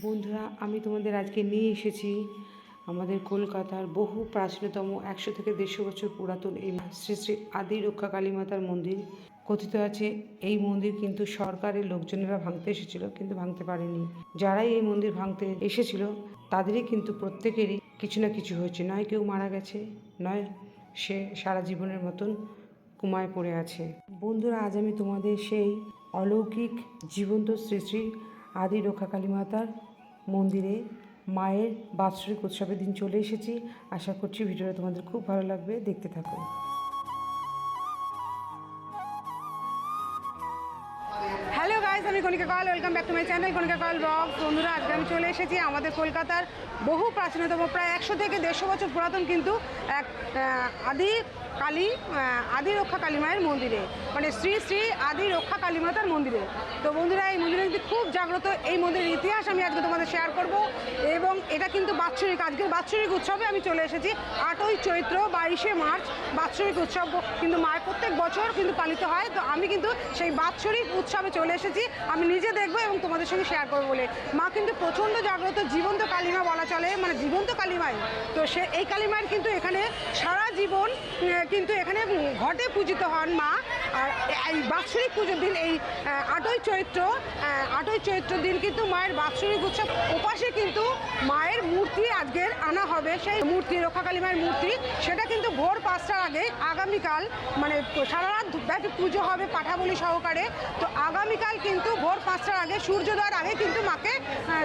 বন্ধুরা, আমি তোমাদের আজকে নিয়ে এসেছি আমাদের কলকাতার বহু প্রাচীনতম একশো থেকে দেড়শো বছর পুরাতন এই শ্রী শ্রী আদি রক্ষা কালী মাতার মন্দির। কথিত আছে, এই মন্দির কিন্তু সরকারের লোকজনেরা ভাঙতে এসেছিল, কিন্তু ভাঙতে পারেনি। যারাই এই মন্দির ভাঙতে এসেছিল, তাদেরই কিন্তু প্রত্যেকেরই কিছু না কিছু হয়েছে। নয় কেউ মারা গেছে, নয় সে সারা জীবনের মতন কুমায় পড়ে আছে। বন্ধুরা, আজ আমি তোমাদের সেই অলৌকিক, জীবন্ত শ্রী শ্রী আদি রক্ষা কালী মাতার মন্দিরে মায়ের বাৎসরিক উৎসবের দিন চলে এসেছি। আশা করছি ভিডিওটা তোমাদের খুব ভালো লাগবে। দেখতে থাকো। হ্যালো গাইজ আমি Kanika Kol welcome back to my channel Kanika Kol vlog বন্ধুরা, আজকে আমি চলে এসেছি আমাদের কলকাতার বহু প্রাচীনতম, প্রায় একশো থেকে দেড়শো বছর পুরাতন কিন্তু এক আদি কালী আহ, আদি রক্ষা কালী মায়ের মন্দিরে। মানে শ্রী শ্রী আদি রক্ষা কালী মাতার মন্দিরে। তো বন্ধুরা এই মন্দিরে কিন্তু খুব জাগ্রত। এই মন্দিরের ইতিহাস আমি আজকে তোমাদের শেয়ার করব এবং এটা কিন্তু বাৎসরিক আজকের বাৎসরিক উৎসবে আমি চলে এসেছি। আটই চৈত্র বাইশে মার্চ বাৎসরিক উৎসব কিন্তু মায়ের প্রত্যেক বছর কিন্তু পালিত হয়। তো আমি কিন্তু সেই বাৎসরিক উৎসবে চলে এসেছি। আমি নিজে দেখব এবং তোমাদের সঙ্গে শেয়ার করব বলে। মা কিন্তু প্রচণ্ড জাগ্রত জীবন্ত কালিমা বলা চলে। মানে জীবন্ত কালিমাই তো সে এই কালিমায়ের কিন্তু এখানে সারা জীবন কিন্তু এখানে ঘটে পূজিত হন মা। আর এই বাৎসরিক পুজোর দিন, এই আটই চৈত্র আটই চৈত্র দিন কিন্তু মায়ের বাৎসরিক উৎসব। উপাসে কিন্তু মায়ের মূর্তি আজকের আনা হবে। সেই মূর্তি, রক্ষাকালী মায়ের মূর্তি, সেটা কিন্তু ভোর পাঁচটার আগে আগামীকাল মানে সারা রাত ব্যাপী পুজো হবে পাঠাবলি সহকারে। তো আগামীকাল কিন্তু ভোর পাঁচটার আগে সূর্যোদয়ের আগে কিন্তু মাকে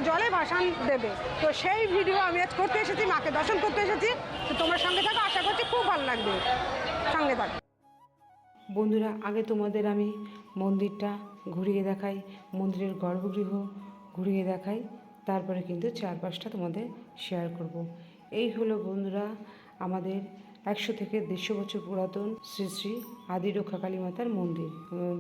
জলে ভাসান দেবে। তো সেই ভিডিও আমি আজ করতে এসেছি, মাকে দর্শন করতে এসেছি। তো তোমার সঙ্গে থাকো আশা করছি খুব ভালো লাগবে। সঙ্গে থাকো। বন্ধুরা, আগে তোমাদের আমি মন্দিরটা ঘুরিয়ে দেখাই, মন্দিরের গর্ভগৃহ ঘুরিয়ে দেখাই, তারপরে কিন্তু চারপাশটা তোমাদের শেয়ার করব। এই হলো বন্ধুরা, আমাদের একশো থেকে দেড়শো বছর পুরাতন শ্রী শ্রী আদি রক্ষা কালী মাতার মন্দির।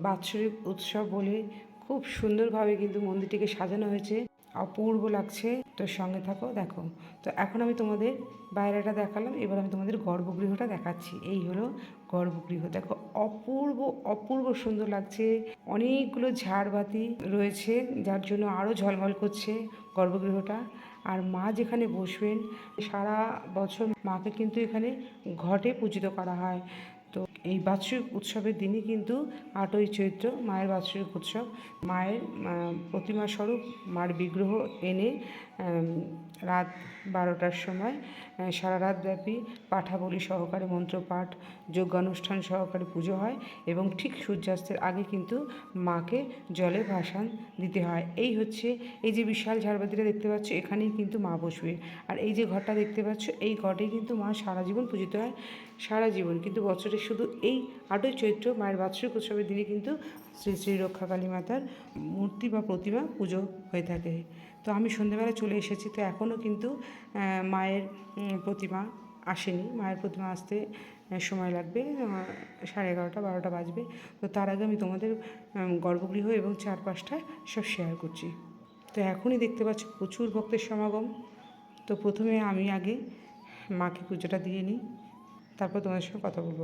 বাৎসরিক উৎসব বলে খুব সুন্দরভাবে কিন্তু মন্দিরটিকে সাজানো হয়েছে। অপূর্ব লাগছে। তো সঙ্গে থাকো, দেখো। তো এখন আমি তোমাদের বাইরেটা দেখালাম, এবার আমি তোমাদের গর্ভগৃহটা দেখাচ্ছি। এই হলো গর্ভগৃহ। দেখো, অপূর্ব অপূর্ব সুন্দর লাগছে। অনেকগুলো ঝাড়বাতি রয়েছে, যার জন্য আরও ঝলমল করছে গর্ভগৃহটা। আর মা যেখানে বসবেন, সারা বছর মাকে কিন্তু এখানে ঘটে পূজিত করা হয়। তো এই বাৎসরিক উৎসবের দিনই কিন্তু আটই চৈত্র মায়ের বাৎসরিক উৎসব। মায়ের প্রতিমাস্বরূপ প্রতিমা স্বরূপ মার বিগ্রহ এনে রাত বারোটার সময় সারা রাত ব্যাপী পাঠাবলি সহকারে মন্ত্রপাঠ, যজ্ঞানুষ্ঠান সহকারে পুজো হয় এবং ঠিক সূর্যাস্তের আগে কিন্তু মাকে জলে ভাসান দিতে হয়। এই হচ্ছে এই যে বিশাল ঝাড়বাতিটা দেখতে পাচ্ছ, এখানেই কিন্তু মা বসবে। আর এই যে ঘরটা দেখতে পাচ্ছ, এই ঘরেই কিন্তু মা সারা জীবন পূজিত হয়, সারা জীবন। কিন্তু বছরে শুধু এই আটই চৈত্র মায়ের বাৎসরিক উৎসবের দিনে কিন্তু শ্রী শ্রী রক্ষা কালী মাতার মূর্তি বা প্রতিমা পুজো হয়ে থাকে। তো আমি সন্ধ্যেবেলা চলে এসেছি, তো এখনও কিন্তু মায়ের প্রতিমা আসেনি। মায়ের প্রতিমা আসতে সময় লাগবে সাড়ে এগারোটা, বারোটা বাজবে। তো তার আগে আমি তোমাদের গর্ভগৃহ এবং চারপাশটা সব শেয়ার করছি। তো এখনই দেখতে পাচ্ছ প্রচুর ভক্তের সমাগম। তো প্রথমে আমি আগে মাকে পুজোটা দিয়ে নিই, তারপর তোমাদের সঙ্গে কথা বলব।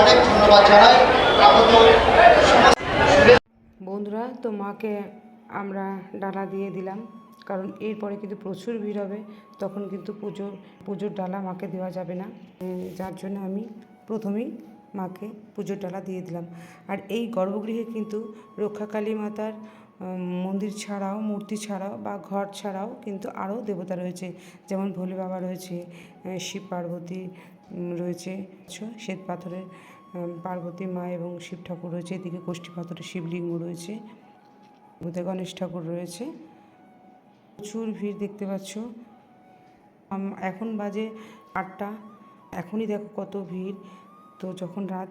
অনেক ধন্যবাদ জানাই। বন্ধুরা, তো মাকে আমরা ডালা দিয়ে দিলাম, কারণ এরপরে কিন্তু প্রচুর ভিড় হবে, তখন কিন্তু পুজোর পুজোর ডালা মাকে দেওয়া যাবে না। যার জন্য আমি প্রথমেই মাকে পুজোর ডালা দিয়ে দিলাম। আর এই গর্ভগৃহে কিন্তু রক্ষাকালী মাতার মন্দির ছাড়াও, মূর্তি ছাড়াও বা ঘর ছাড়াও কিন্তু আরও দেবতা রয়েছে। যেমন ভোলে বাবা রয়েছে শিব পার্বতী রয়েছে শ্বেত পাথরের পার্বতী মা এবং শিব ঠাকুর রয়েছে, এদিকে কোষ্ঠী পাথরের শিবলিঙ্গ রয়েছে বুধে গণেশ ঠাকুর রয়েছে। প্রচুর ভিড় দেখতে পাচ্ছ। এখন বাজে আটটা, এখনই দেখো কত ভিড়। তো যখন রাত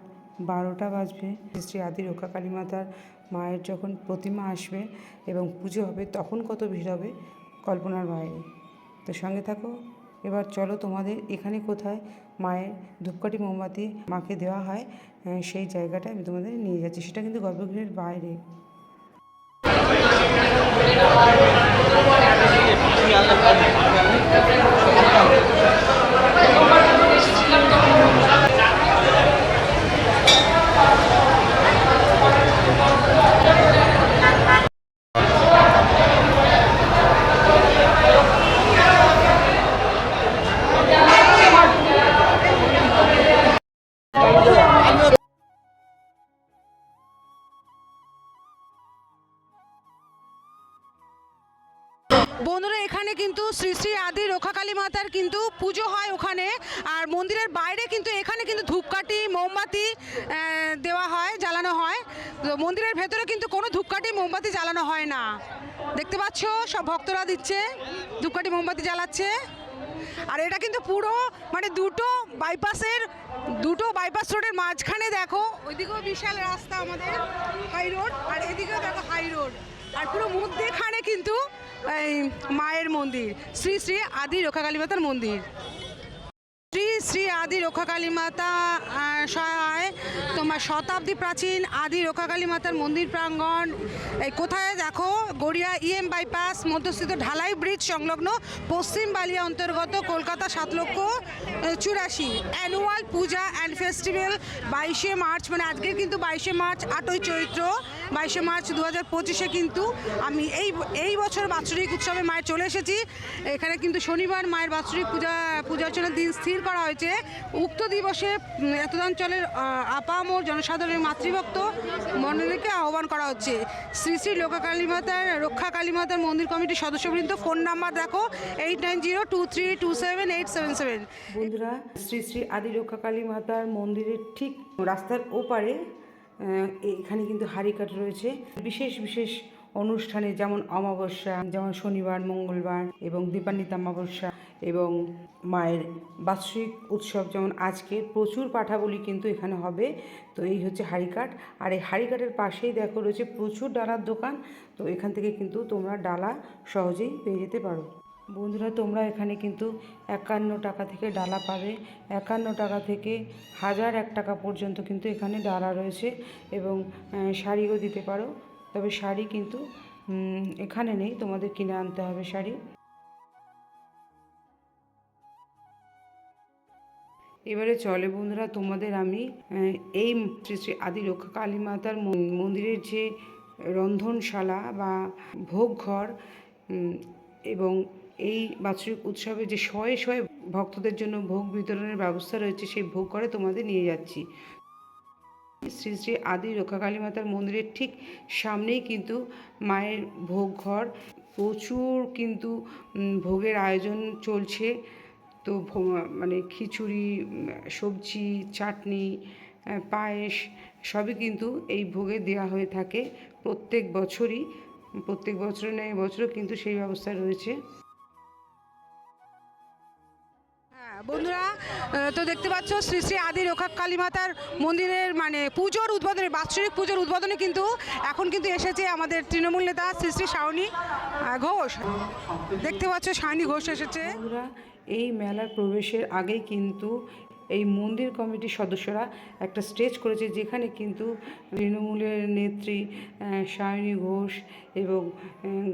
বারোটা বাজবে, শ্রী আদি রক্ষা কালী মাতার মায়ের যখন প্রতিমা আসবে এবং পুজো হবে, তখন কত ভিড় হবে, কল্পনার বাইরে। তো সঙ্গে থাকো। এবার চলো তোমাদের এখানে কোথায় মায়ের ধূপকাঠি মোমবাতি মাকে দেওয়া হয় সেই জায়গাটা আমি তোমাদের নিয়ে যাচ্ছি। সেটা কিন্তু গর্ভগৃহের বাইরে। শ্রী শ্রী আদি রক্ষাকালী মাতার কিন্তু পুজো হয় ওখানে। আর মন্দিরের বাইরে কিন্তু এখানে কিন্তু ধূপকাঠি, মোমবাতি দেওয়া হয়, জ্বালানো হয়। তো মন্দিরের ভেতরে কিন্তু কোনো ধূপকাঠি, মোমবাতি জ্বালানো হয় না। দেখতে পাচ্ছ, সব ভক্তরা দিচ্ছে, ধূপকাঠি, মোমবাতি জ্বালাচ্ছে। আর এটা কিন্তু পুরো মানে দুটো বাইপাসের, দুটো বাইপাস রোডের মাঝখানে দেখো। ওইদিকেও বিশাল রাস্তা আমাদের, হাই রোড, আর এদিকেও দেখো হাই রোড। আর পুরো মধ্যেখানে কিন্তু মায়ের মন্দির শ্রী শ্রী আদি রক্ষাকালী মাতার মন্দির। শ্রী শ্রী আদি রক্ষাকালী মাতা সহায়, তোমার শতাব্দী প্রাচীন আদি রক্ষাকালী মাতার মন্দির প্রাঙ্গণ। এই কোথায় দেখো? গড়িয়া ইএম বাইপাস, মধ্যস্থিত ঢালাই ব্রিজ সংলগ্ন পশ্চিম বালিয়া অন্তর্গত কলকাতা সাত লক্ষ চুরাশি। অ্যানুয়াল পূজা অ্যান্ড ফেস্টিভ্যাল বাইশে মার্চ মানে আজকে কিন্তু বাইশে মার্চ, আটই চৈত্র, বাইশে মার্চ দু হাজার পঁচিশে কিন্তু আমি এই এই বছর বাৎসরিক উৎসবে মায়ের চলে এসেছি। এখানে কিন্তু শনিবার মায়ের বাৎসরিক পূজা পূজার জন্য দিন স্থির করা হয়েছে। উক্ত দিবসে এতদাঞ্চলের আপামোর জনসাধারণের মাতৃভক্ত মণ্ডলীকে আহ্বান করা হচ্ছে। শ্রী শ্রী লোকা কালী মাতার রক্ষা কালী মাতার মন্দির কমিটির সদস্যবৃন্দ, ফোন নাম্বার দেখো, eight nine zero two three two seven eight seven seven. বন্ধুরা, শ্রী শ্রী আদি রক্ষাকালী মাতার মন্দিরের ঠিক রাস্তার ওপারে এখানে কিন্তু হারিকাট রয়েছে। বিশেষ বিশেষ অনুষ্ঠানে যেমন অমাবস্যা, যেমন শনিবার, মঙ্গলবার এবং দীপান্বিত অমাবস্যা এবং মায়ের বাৎসরিক উৎসব যেমন আজকে প্রচুর পাঠাবলি কিন্তু এখানে হবে। তো এই হচ্ছে হারিকাট আর এই হারিকাটের পাশেই দেখো রয়েছে প্রচুর ডালার দোকান। তো এখান থেকে কিন্তু তোমরা ডালা সহজেই পেয়ে যেতে পারো। বন্ধুরা, তোমরা এখানে কিন্তু একান্ন টাকা থেকে ডালা পাবে। একান্ন টাকা থেকে হাজার এক টাকা পর্যন্ত কিন্তু এখানে ডালা রয়েছে এবং শাড়িও দিতে পারো। তবে শাড়ি কিন্তু এখানে নেই, তোমাদের কিনে আনতে হবে শাড়ি। এবারে চলে বন্ধুরা, তোমাদের আমি এই শ্রী শ্রী আদি কালী মাতার মন্দিরের যে রন্ধনশালা বা ভোগ ঘর এবং এই বাৎসরিক উৎসবে যে শয়ে শয়ে ভক্তদের জন্য ভোগ বিতরণের ব্যবস্থা রয়েছে, সেই ভোগ করে তোমাদের নিয়ে যাচ্ছি। শ্রী শ্রী আদি রক্ষাকালী মাতার মন্দিরের ঠিক সামনেই কিন্তু মায়ের ভোগ ঘর প্রচুর কিন্তু ভোগের আয়োজন চলছে। তো মানে খিচুড়ি, সবজি, চাটনি পায়েস সবই কিন্তু এই ভোগে দেওয়া হয়ে থাকে। প্রত্যেক বছরই, প্রত্যেক বছরে নয় এবছরও কিন্তু সেই ব্যবস্থা রয়েছে। বন্ধুরা তো দেখতে পাচ্ছ শ্রী শ্রী আদি রক্ষা কালী মাতার মন্দিরের মানে পুজোর উদ্বোধনে বাৎসরিক পুজোর উদ্বোধনে কিন্তু এখন কিন্তু এসেছে আমাদের তৃণমূল নেতা শ্রী শ্রী আহ, ঘোষ। দেখতে পাচ্ছ শাওনি ঘোষ এসেছে। এই মেলার প্রবেশের আগেই কিন্তু এই মন্দির কমিটির সদস্যরা একটা স্টেজ করেছে যেখানে কিন্তু তৃণমূলের নেত্রী সায়নী ঘোষ এবং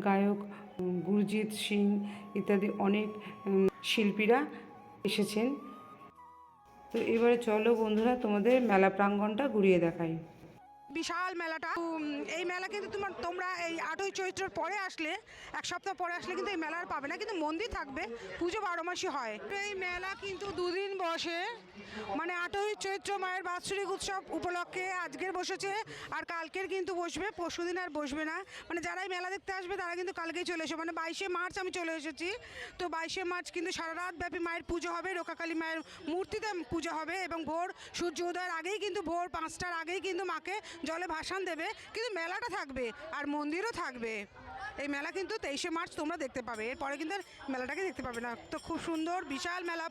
গায়ক গুরজিৎ সিং ইত্যাদি অনেক শিল্পীরা এসেছেন। তো এবারে চলো বন্ধুরা তোমাদের মেলা প্রাঙ্গণটা ঘুরিয়ে দেখাই। বিশাল মেলাটা। এই মেলা কিন্তু তোমার, তোমরা এই আটই চৈত্রর পরে আসলে, এক সপ্তাহ পরে আসলে কিন্তু এই মেলা আর পাবে না, কিন্তু মন্দির থাকবে, পুজো বারো মাসই হয়। এই মেলা কিন্তু দুদিন বসে মানে আটই চৈত্র মায়ের বাৎসরিক উৎসব উপলক্ষে আজকের বসেছে, আর কালকের কিন্তু বসবে, পরশুদিন আর বসবে না। মানে যারা এই মেলা দেখতে আসবে, তারা কিন্তু কালকেই চলে এসে। মানে বাইশে মার্চ আমি চলে এসেছি, তো বাইশে মার্চ কিন্তু সারা রাত ব্যাপী মায়ের পুজো হবে, রোকাকালী মায়ের মূর্তিতে পুজো হবে, এবং ভোর সূর্য উদয়ের আগেই কিন্তু, ভোর পাঁচটার আগেই কিন্তু মাকে জলে ভাসান দেবে, কিন্তু মেলাটা থাকবে আর মন্দিরও থাকবে। এই মেলা কিন্তু তেইশে মার্চ তোমরা দেখতে পাবে। এরপরে কিন্তু মেলাটাকে দেখতে পাবে না। তো খুব সুন্দর, বিশাল মেলা।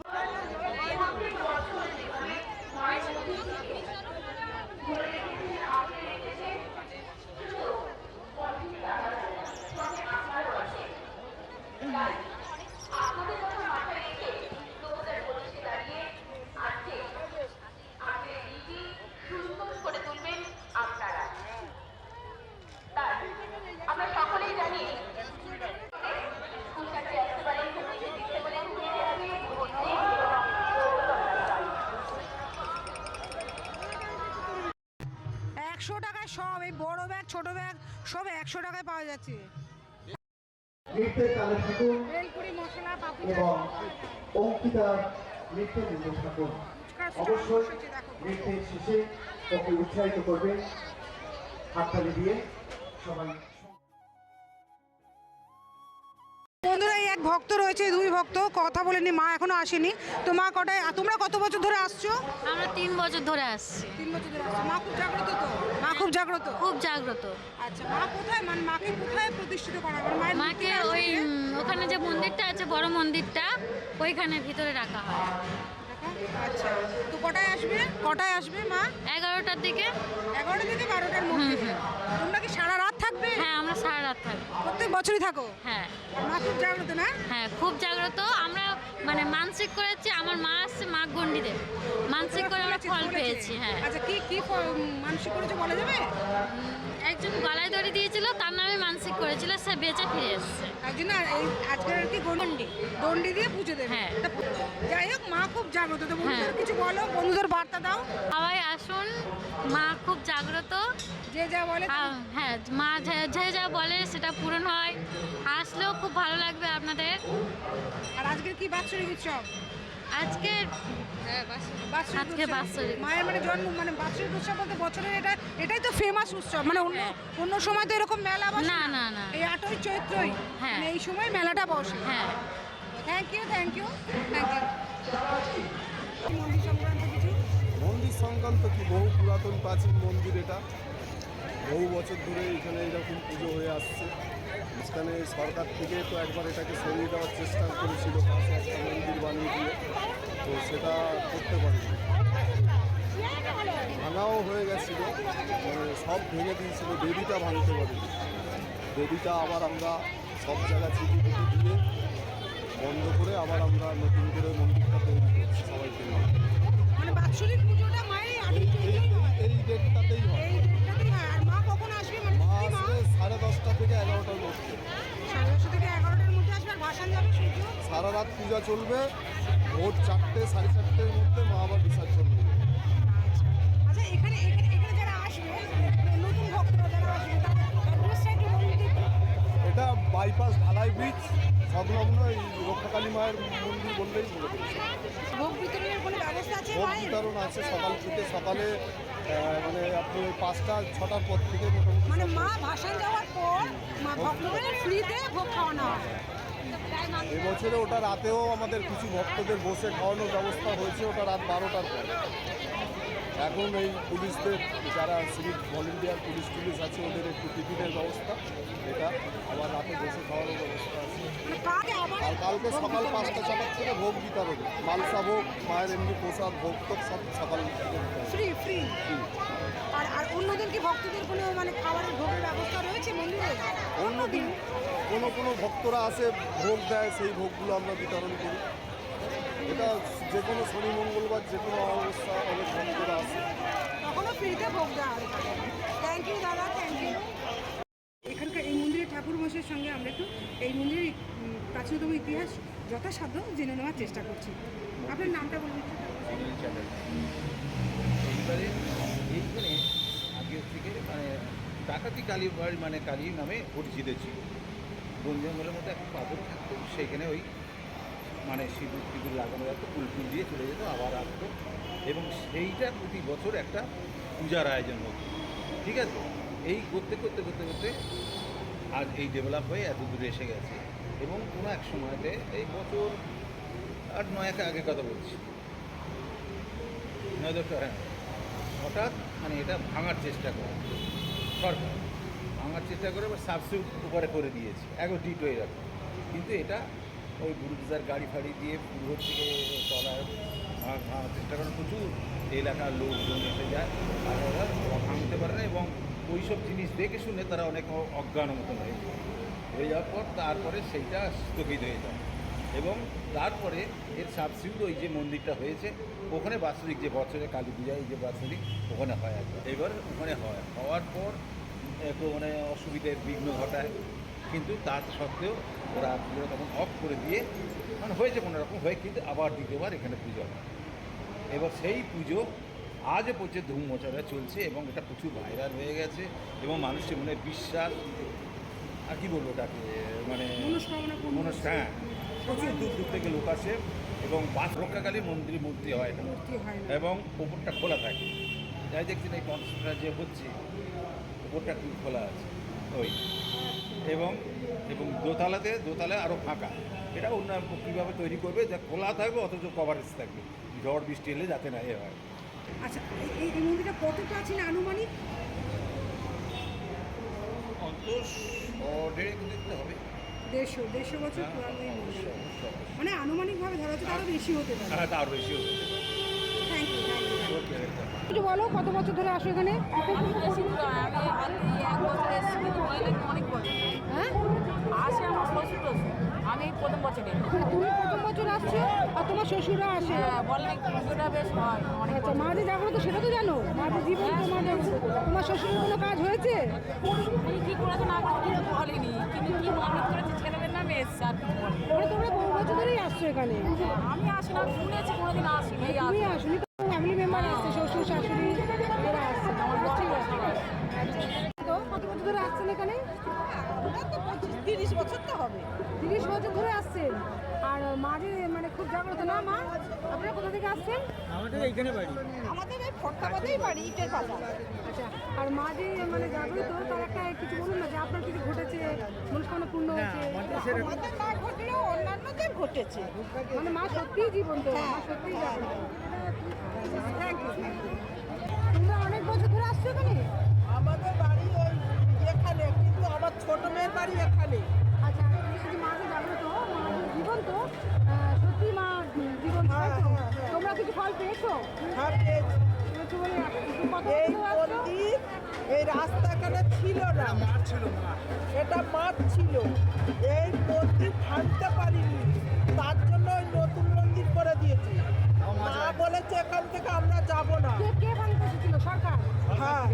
ছোট ব্যাগ সব একশো টাকায় পাওয়া যাচ্ছে। নৃত্যের তালে থাকুন বেলপুরি মশলা পাপড়ি অঙ্কিতা নৃত্য নৃত্য থাকুন। অবশ্যই নৃত্যের শেষে ওকে উৎসাহিত করবেন। হাততালি দিয়ে সবাই। বন্ধুরা এই এক ভক্ত রয়েছে দুই ভক্ত কথা বলেনি মা এখনও আসেনি। তো মা কটায় তোমরা কত বছর ধরে আসছো? আমরা তিন বছর ধরে আসছি। তিন বছর ধরে আসছো। মা খুব জাগ্রত তো? খুব জাগ্রত? খুব জাগ্রত। আচ্ছা মা কোথায়? মানে মাকে কোথায় প্রতিষ্ঠিত করা হবে মায়ের মাকে ওই ওখানে যে মন্দিরটা আছে বড় মন্দিরটা ওইখানে ভিতরে রাখা হয়। আচ্ছা তো কটায় আসবে? কটায় আসবে মা? এগারোটার দিকে। এগারোটা থেকে বারোটার মধ্যে? তোমরা কি সারা রাত থাকবে? হ্যাঁ আমরা সারা রাত থাকব। প্রত্যেক বছরই থাকো? হ্যাঁ। মা খুব জাগ্রত না? হ্যাঁ খুব জাগ্রত। আমরা মানে মানসিক করেছি আমার মা আসছে মা গন্ডিতে মানসিক করে আমরা ফল পেয়েছি হ্যাঁ। আচ্ছা কি কি মানসিক করেছে বলা যাবে? একজন গলায় দড়ি দিয়েছিল তার নামে মানসিক করেছিল সে বেঁচে ফিরে এসছে। একজন আর এই আজকের আর কি দণ্ডি। দণ্ডি দিয়ে পুজো দেবে। হ্যাঁ। তা যাই হোক মা খুব জাগ্রত। তো বন্ধুদের হ্যাঁ। কিছু বলো বন্ধুদের বার্তা দাও। সবাই আসুন মা খুব জাগ্রত। যে যা বলে হ্যাঁ মা যে যে যা বলে সেটা পূরণ হয়। আসলেও খুব ভালো লাগবে আপনাদের। আর আজকের কি বাৎসরিক উৎসব? আজকে বাৎসরিক আজকে। বাৎসরিক। মায়ের মানে জন্ম মানে বাৎসরিক উৎসব বলতে বছরের এটা এটাই তো ফেমাস উৎসব। মানে অন্য অন্য সময় তো এরকম মেলা বসে না, না, না। এই আটই চৈত্রই। হ্যাঁ। মানে এই সময় মেলাটা বসে। হ্যাঁ। Thank you thank you thank you মন্দির সংক্রান্ত কিছু? মন্দির সংক্রান্ত কি? বহু পুরাতন প্রাচীন মন্দির এটা। বহু বছর ধরে এখানে এরকম পুজো হয়ে আসছে। এখানে সরকার থেকে তো একবার এটাকে সরিয়ে দেওয়ার চেষ্টা করেছিল মন্দির বানিয়ে দিয়ে। তো সেটা করতে পারেনি। ভাঙাও হয়ে গেছিল মানে সব ভেঙে দিয়েছিল দেবীটা ভাঙতে পারেনি। দেবীটা আবার আমরা সব জায়গা চিঠি দিয়ে বন্ধ করে আবার আমরা নতুন করে মন্দিরটা তৈরি করছি সবাইকে মানে। এই ডেটটাতেই হয়। আসবে সাড়ে দশটা থেকে এগারোটার মধ্যে। সাড়ে দশটা থেকে এগারোটার মধ্যে আসবে আর ভাসান যাবে সূর্য? সারা রাত পূজা চলবে। ভোর চারটে সাড়ে চারটের মধ্যে মা আবার বিসর্জন দেবে। আচ্ছা। এখানে এখানে এখানে যারা আসবে মানে নতুন ভক্তরা যারা আসবে। এটা বাইপাস ঢালাই ব্রিজ সংলগ্ন এই রক্ষাকালী মায়ের মন্দির বললেই বলে ভোগ বিতরণের কোনো ব্যবস্থা আছে ভোগ বিতরণ আছে সকাল থেকে সকালে মানে আপনি ওই পাঁচটা, ছটার পর থেকে মোটামুটি মানে মা ভাসান যাওয়ার পর মা ভক্তদের ফ্রিতে ভোগ খাওয়ানো হয়। এবছরে ওটা রাতেও আমাদের কিছু ভক্তদের বসে খাওয়ানোর ব্যবস্থা হয়েছে ওটা রাত বারোটার পর। এখন এই পুলিশদের যারা সিভিক ভলেন্টিয়ার পুলিশ পুলিশ আছে ওদের একটু টিফিনের ব্যবস্থা এটা আবার রাতে বসে খাওয়ানোর ব্যবস্থা আছে। আর কালকে সকাল পাঁচটা ছটার থেকে ভোগ বিতরণ মালসা ভোগ মায়ের এমনি প্রসাদ ভোগ তো সব সকাল থেকে দিতে হবে। ফ্রি ফ্রি আর আর অন্যদিন কি ভক্তদের কোনো মানে খাবারের ভোগের ব্যবস্থা রয়েছে মন্দিরে? অন্যদিন কোনো কোনো ভক্তরা আসে ভোগ দেয় সেই ভোগগুলো আমরা বিতরণ করি। এটা যে কোনো শনি মঙ্গলবার যে কোনো অবস্থা অনেক ভক্তরা আসে। তখনও ফ্রিতে ভোগ দেওয়া থ্যাংক ইউ দাদা থ্যাংক ইউ এখানকার এই মন্দিরের ঠাকুর মশাইয়ের সঙ্গে আমরা একটু এই মন্দিরের প্রাচীনতম ইতিহাস যথাসাধ্য জেনে নেওয়ার চেষ্টা করছি। আপনার নামটা বলুন এইবারে এইখানে আগে থেকে মানে ডাকাতি কালী মানে কালী নামে পরিচিত ছিল। বন জঙ্গলের মধ্যে একটা পাথর থাকতো সেখানে ওই মানে সিঁদুর টিঁদুর লাগানো যেত, ফুল ফুল দিয়ে চলে যেত, আবার আসতো। এবং সেইটা প্রতি বছর একটা পূজার আয়োজন হতো। ঠিক আছে? এই করতে করতে করতে করতে আজ এই ডেভেলপ হয়ে এত দূরে এসে গেছে। এবং কোনো এক সময়তে এই বছর আট নয় আগে কথা বলছি। নয় দশটা হ্যাঁ। হঠাৎ মানে এটা ভাঙার চেষ্টা করে। সরকার। ভাঙার চেষ্টা করে এবার সাবসিউট উপরে করে দিয়েছে। একবার ডিট হয়ে রাখে কিন্তু এটা ওই বুলডোজার গাড়ি ফাড়ি দিয়ে পুরো থেকে ভাঙ- ভাঙার চেষ্টা করে। প্রচুর এলাকার লোকজন এসে যায় আর ওরা ভাঙতে পারে না এবং ওই সব জিনিস দেখে শুনে তারা অনেক অজ্ঞান মতন হয়ে যায়। হয়ে যাওয়ার পর তারপরে সেইটা স্থগিত হয়ে যায়। এবং তারপরে এর সাবসিউট ওই যে মন্দিরটা হয়েছে, ওখানে বাৎসরিক যে বছরে কালী পূজায় যে বাৎসরিক, ওখানে হয় একবার। এবার ওখানে হয়। হওয়ার পর মানে অসুবিধার বিঘ্ন ঘটায়। কিন্তু তার সত্ত্বেও ওরা পুজো তখন অফ করে দিয়ে মানে হয়েছে কোনো রকম হয়ে কিন্তু আবার দ্বিতীয়বার এখানে পুজো হয়। এবার সেই পুজো আজও পর্যন্ত ধুম মোচারা চলছে এবং এটা প্রচুর ভাইরাল হয়ে গেছে এবং মানুষের মনে বিশ্বাস আর কি বলব ওটাকে মানে হ্যাঁ প্রচুর দূর দূর থেকে লোক আসে এবং বাস রক্ষাকালী মন্দির মূর্তি হয় এবং ওপরটা খোলা থাকে। যাই দেখছেন এই কনসার্টটা যে হচ্ছে খুব খোলা আছে। ওই। এবং এবং দোতলাতে দোতলায় আরও ফাঁকা। এটা উন্নয়ন কীভাবে তৈরি করবে যা খোলা থাকবে অথচ কভারেজ থাকবে। ঝড় বৃষ্টি এলে যাতে না এ হয়। আচ্ছা এই- মন্দিরটা কত প্রাচীন আনুমানিক? অন্ত দেড়েক দিতে হবে। দেড়শো দেড়শো বছর পুরানো অবশ্যই। মানে আনুমানিক ভাবে ধরা হচ্ছে তারও বেশি হতে পারে। হ্যাঁ তার বেশি হতে থ্যাংক একটু বলো কত বছর ধরে আসো এখানে? আমি হ্যাঁ? প্রথম বছরে। মানে তুমি প্রথম বছর আসছো আর তোমার আসে। হ্যাঁ বলে পুজোটা বেশ হয় আচ্ছা মা যে সেটা তো জানো। মা যে জীবন তোমার জাগ্রত তোমার শ্বশুরের কোনো কাজ হয়েছে? উনি কী করেছে না করেছে কিছু বলেনি। কিন্তু কি মানত করেছে ছেলেদের নামে এসছে আর কিছু বলেনি। মানে তোমরা বহু বছর ধরেই আসছো এখানে। আমি আসি না শুনেছি কোনোদিন তুমি ফ্যামিলি মেম্বার আসছে শ্বশুর শাশুড়ি এরা আসছে ঠিক আছে। তো কত বছর ধরে আসছেন এখানে? তিরিশ বছর তো হবে। তিরিশ বছর ধরে আসছেন। আর মা যে মানে খুব জাগ্রত না মা? আপনারা কোথা থেকে আসছেন? আমাদের এই ফটকাবাদেই বাড়ি ইটের পাতা আচ্ছা আর মা যে মানে জাগ্রত তার একটা কিছু বলুন না যে আপনার কিছু ঘটেছে মনস্কামনা পূর্ণ হয়েছে? আমাদের না ঘটলেও অন্যান্যদের ঘটেছে। মানে মা সত্যিই জীবন্ত মা সত্যিই জাগ্রত থ্যাংক তোমরা অনেক বছর ধরে আসছো এখানে? আমাদের বাড়ি ওই এখানে কিন্তু আমার ছোট মেয়ের বাড়ি এখানে। আচ্ছা এই যে মা যে জাগ্রত মা জীবন্ত সত্যি মা জীবন্ত হ্যাঁ, হ্যাঁ, হ্যাঁ। তোমরা কিছু ফল পেয়েছ? হ্যাঁ পেয়েছি। এই? মন্দির এই রাস্তাখানে ছিল না। এটা মাঠ ছিল এই মন্দির ভাঙতে পারিনি। তার জন্য ওই নতুন মন্দির করে দিয়েছে। মা বলেছে এখান থেকে আমরা যাব না। কে কে ভাঙতে এসেছিল? সরকার? হ্যাঁ।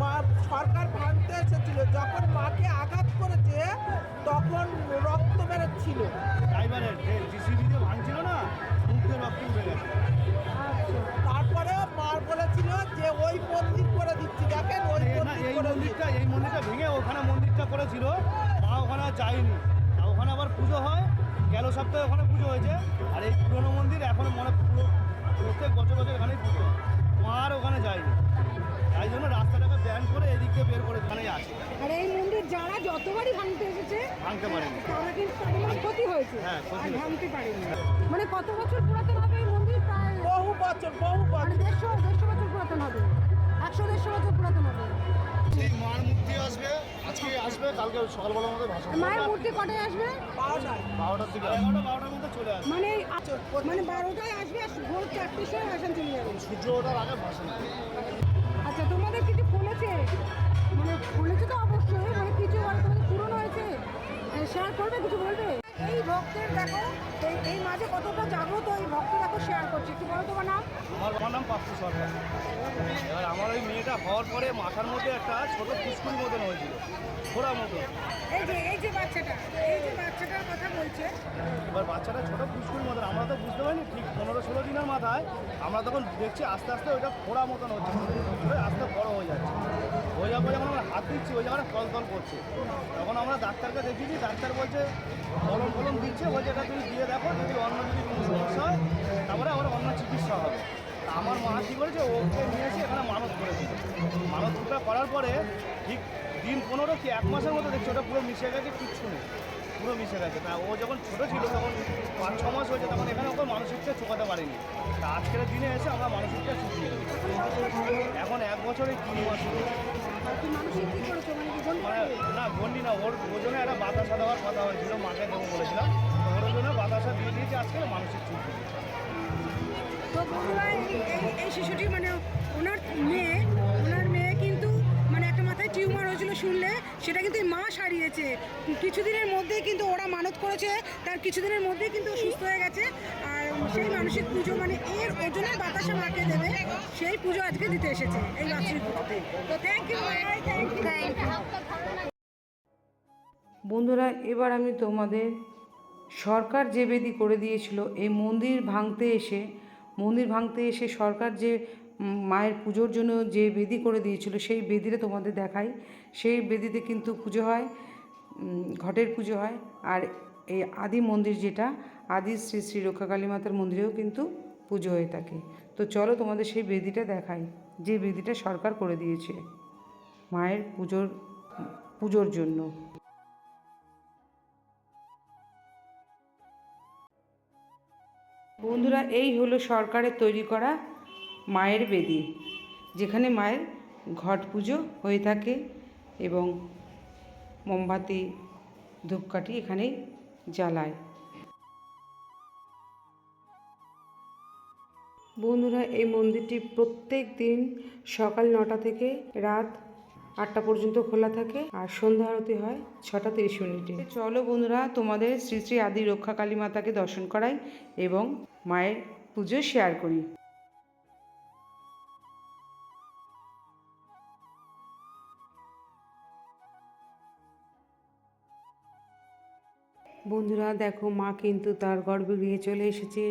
মা সরকার ভাঙতে এসেছিল। যখন মাকে আঘাত করেছে তখন রক্ত বেরোচ্ছিল। ড্রাইভারের জিসিবি দিয়ে ভাঙছিল না? মুখ রক্ত উঠে তারপরে মা বলেছিল যে ওই মন্দির করে দিচ্ছি। দেখেন ওই এই মন্দির এই করে মন্দিরটা এই মন্দিরটা ভেঙে ওখানে মন্দিরটা করেছিল। মা ওখানে যায়নি। ওখানে আবার পুজো হয়। গেল সপ্তাহে ওখানে পুজো হয়েছে। আর এই পুরনো মন্দির এখনও মনে পুরো প্রত্যেক বছর বছর এখানেই পুজো হয়। আর ওখানে যায়নি। তাই জন্য রাস্তাটাকে ব্যান করে এদিক দিয়ে বের করে এখানেই আসে আর এই মন্দির যারা যতবারই ভাঙতে এসেছে ভাঙতে পারেনি। তারা কিন্তু মানে ক্ষতি হয়েছে। হ্যাঁ, ক্ষতি ভাঙতে পারেনি। মানে কত বছর পুরাতন হবে এই মন্দির? প্রায় বহু বছর বহু মানে বছর। দেড়শো দেড়শো বছর পুরাতন হবে। একশো দেড়শো বছর পুরাতন হবে। মার মূর্তি আসবে আজকে আসবে কালকে সকালবেলার মধ্যে ভাষণ মায়ের মূর্তি কটায় আসবে? বারোটার দিকে এগারোটা বারোটার মধ্যে চলে আসে মানে মানে বারোটায় আসবে আর ভোর চারটের সময় ভাসান চলে যাবে। সূর্য ওঠার আগে ভাষণ আচ্ছা তোমাদের কিছু ফলেছে মানে ফলেছে তো অবশ্যই মানে কিছু তোমাদের পূরণ হয়েছে। শেয়ার করবে কিছু বলবে? এই ভক্তের দেখো এই এই মাঝে কতটা জাগ্রত এই ভক্ত দেখো শেয়ার করছে একটু বলো তোমার নাম। আমার আমার নাম পাপ্পু সরকার। এবার আমার ওই মেয়েটা হওয়ার পরে মাথার মধ্যে একটা ছোট ফুসকুড়ি মতন হয়েছিল ফোড়া মতন। এই যে এই যে বাচ্চাটা এই যে বাচ্চাটার কথা বলছে। এবার বাচ্চাটা ছোট ফুসকুড়ির মতন আমরা তো বুঝতে পারিনি ঠিক পনেরো ষোলো দিনের মাথায় আমরা তখন দেখছি আস্তে আস্তে ওইটা ফোড়া মতন হচ্ছে আস্তে বড় হয়ে যাচ্ছে। হয়ে যাওয়ার যখন আমরা হাত দিচ্ছি ওই জায়গাটা তল করছে। তখন আমরা ডাক্তারকে দেখিয়েছি ডাক্তার বলছে ফলন ফলন দিচ্ছে বলছে এটা তুমি দিয়ে দেখো, যদি অন্য যদি কোনো সমস্যা হয়, তারপরে আবার অন্য চিকিৎসা হবে। আমার মা কী করেছে, ওকে নিয়ে এসে এখানে মানত করেছে মানতটা করার পরে ঠিক দিন পনেরো কি এক মাসের মতো দেখছি, ওটা পুরো মিশে গেছে, কিচ্ছু নেই। পুরো মিশে গেছে। তা ও যখন ছোটো ছিল, তখন পাঁচ, ছ মাস হয়েছে, তখন এখানে ওকে মানসিকটা চোকাতে পারিনি। তা আজকের দিনে এসে আমরা মানসিকটা চুকিয়ে এখন এক বছরে তিন মাস মানে মানে না গন্ডি না ওর ওজনে একটা বাতাসা দেওয়ার কথা হয়েছিল মাকে দেবো বলেছিলাম। ওর ওজনে বাতাসা দিয়ে দিয়েছে আজকে মানসিক চুক্তি তো বন্ধুরা এই শিশুটি মানে ওনার মেয়ে ওনার মেয়ে কিন্তু মানে একটা মাথায় টিউমার হয়েছিল শুনলে সেটা কিন্তু মা সারিয়েছে। কিছুদিনের মধ্যেই কিন্তু ওরা মানত করেছে তার কিছুদিনের মধ্যেই কিন্তু সুস্থ হয়ে গেছে। আর সেই মানসিক পুজো মানে এর ওজনের বাতাসা মাকে দেবে সেই পুজো আজকে দিতে এসেছে এই রাত্রির পুজোতে তো thank you thank you thank you বন্ধুরা এবার আমি তোমাদের সরকার যে বেদি করে দিয়েছিল এই মন্দির ভাঙতে এসে মন্দির ভাঙতে এসে সরকার যে মায়ের পুজোর জন্য যে বেদি করে দিয়েছিল সেই বেদিটা তোমাদের দেখাই। সেই বেদিতে কিন্তু পুজো হয় ঘটের পুজো হয় আর এই আদি মন্দির যেটা আদি শ্রী শ্রী রক্ষাকালী মাতার মন্দিরেও কিন্তু পুজো হয়ে থাকে। তো চলো তোমাদের সেই বেদিটা দেখাই, যে বেদিটা সরকার করে দিয়েছে মায়ের পুজোর পুজোর জন্য। বন্ধুরা, এই হলো সরকারের তৈরি করা মায়ের বেদি, যেখানে মায়ের ঘট পুজো হয়ে থাকে এবং মোমবাতি, ধূপকাঠি এখানেই জ্বালায়। বন্ধুরা, এই মন্দিরটি প্রত্যেক দিন সকাল নটা থেকে রাত আটটা পর্যন্ত খোলা থাকে আর সন্ধ্যা আরতি হয় ছটা তিরিশ মিনিটে। চলো বন্ধুরা, তোমাদের শ্রী শ্রী আদি রক্ষা কালী মাতাকে দর্শন করাই এবং মায়ের পুজো শেয়ার করি। বন্ধুরা, দেখো মা কিন্তু তার গর্ভগৃহে চলে এসেছে।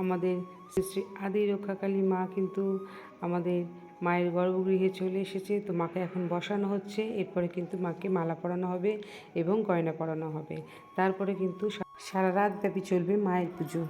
আমাদের শ্রী শ্রী আদি রক্ষাকালী মা কিন্তু আমাদের মায়ের গর্ভগৃহে চলে এসেছে। তো মাকে এখন বসানো হচ্ছে। এরপরে কিন্তু মাকে মালা পরানো হবে এবং গয়না পরানো হবে। তারপরে কিন্তু সারা রাত ব্যাপী চলবে মায়ের পুজো।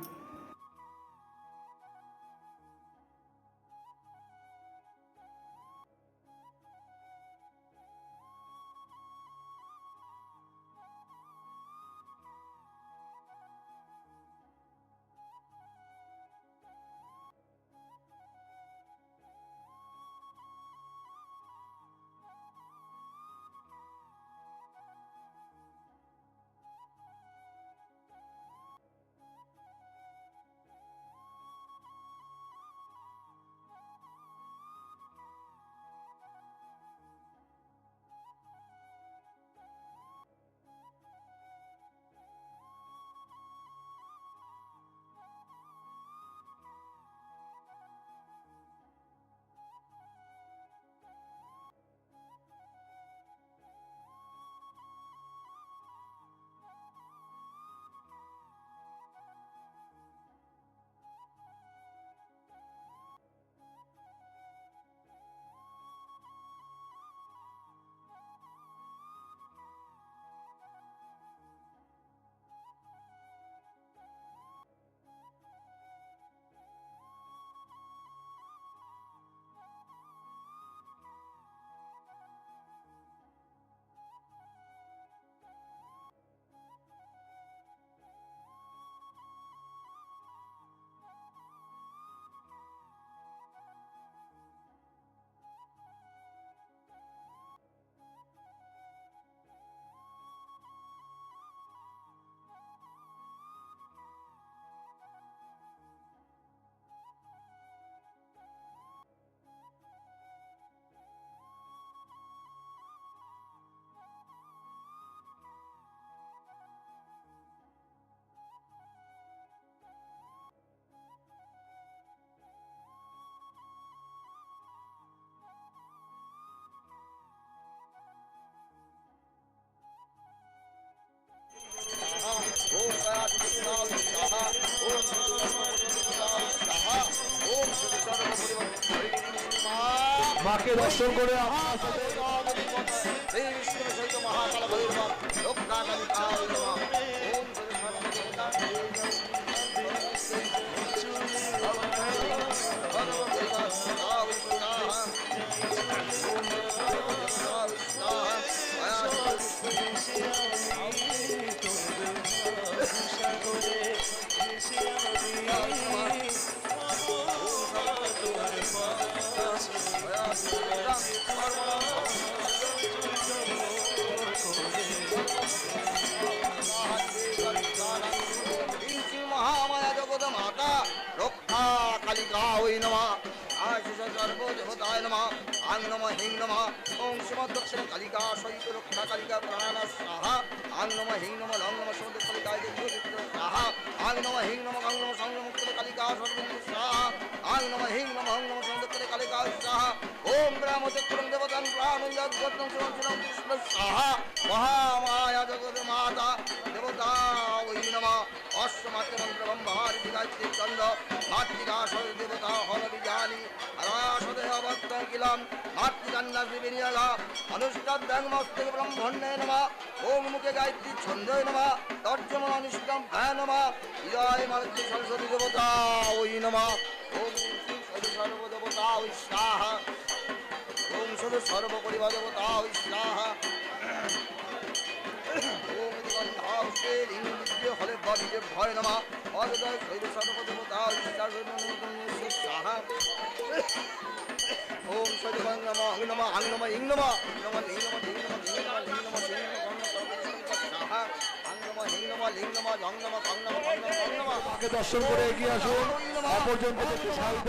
মাকে দর্শন করে আমার সাথে শ্রী ওং শ্রীমদ দক্ষিণ কালিকা সহিত রক্ষা কালিকা প্রাণানা সাহা। আং নম হিং নম লং নম সমুদ্র কালিকায় সাহা। আং নম হিং নম গং নম সং নম কালিকা সর্বঙ্গ সাহা। আং নম হিং নম হং নম সমুদ্র কালিকা সাহা। ওম গ্রামচক্রম দেবতাং প্রাণং যজ্ঞত্রং সুরঞ্চনং কৃষ্ণ সাহা। মহামায়া জগৎ মাতা দেবতা ওই নম। অশ্বমাত্র মন্ত্র ব্রহ্মারি গায়ত্রী চন্দ্র মাতৃকা সদ দেবতা হর ভক্ত কিলম মাতৃকান্না বিনিয়োগা অনুষ্টাভ্যাং মস্তে ব্রহ্মণ্যে নম ওম মুখে গায়ত্রী ছন্দে নম তর্জম অনুষ্ঠম ভ্যা নম হৃদয় মাতৃ সরস্বতী দেবতা ওই নম শ্রী সর্বদেবতা ওই স্বাহা ওম শুধু সর্বপরিবার দেবতা ওই স্বাহা ওম গন্ধাউষ্টে লিঙ্গে হলে বীজে ভয় নমা অদয় শৈব সর্বদেবতা ঈশ্বর সাহা ওম সৈব নম অং নম আং নম ইং নম নম লিং নম লিং নম লিং নম লিং নম লিং নম সাহা আং নম হিং নম লিং নম। জং নম কং নম কং নম কং নম মাকে দর্শন করে এগিয়ে আসুন অপরজন থেকে সাহিত্য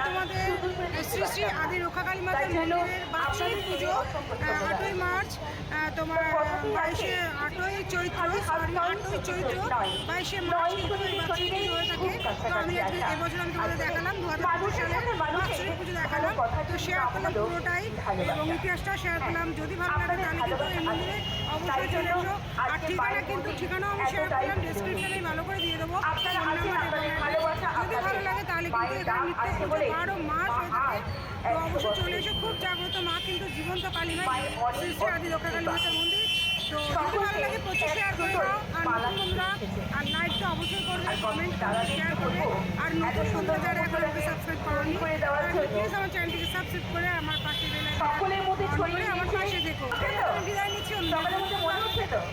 তোমাদের শ্রী শ্রী আদি রক্ষাকালী মাতার মন্দিরের বাৎসরিক পুজো আটই মার্চ তোমার বাইশে আটই চৈত্র সরি আটই চৈত্র বাইশে মার্চ কিন্তু এই বাৎসরিক পুজো হয়ে থাকে। তো আমি আজকে এবছর আমি তোমাদের দেখালাম দু হাজার পঁচিশ সালে বাৎসরিক পুজো দেখালাম। তো শেয়ার করলাম পুরোটাই এবং ইতিহাসটা শেয়ার করলাম। যদি ভালো লাগে তাহলে কিন্তু এই মন্দিরে অবশ্যই চলে এসো। আর ঠিকানা কিন্তু ঠিকানাও আমি শেয়ার করলাম। ডিসক্রিপশনে ভালো করে দিয়ে দেবো। যদি ভালো লাগে তাহলে কিন্তু এখানে নিত্য পুজো বারো মাস হয়ে থাকে জীবন্ত কালী হয় মন্দির। তো যদি ভালো লাগে প্রচুর শেয়ার করে আর নতুন বন্ধুরা এখন আমাকে সাবস্ক্রাইব করেনি আমার চ্যানেলটিকে সাবস্ক্রাইব করে আমার পাশে আমার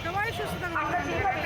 সবাই সুস্থ থাকুন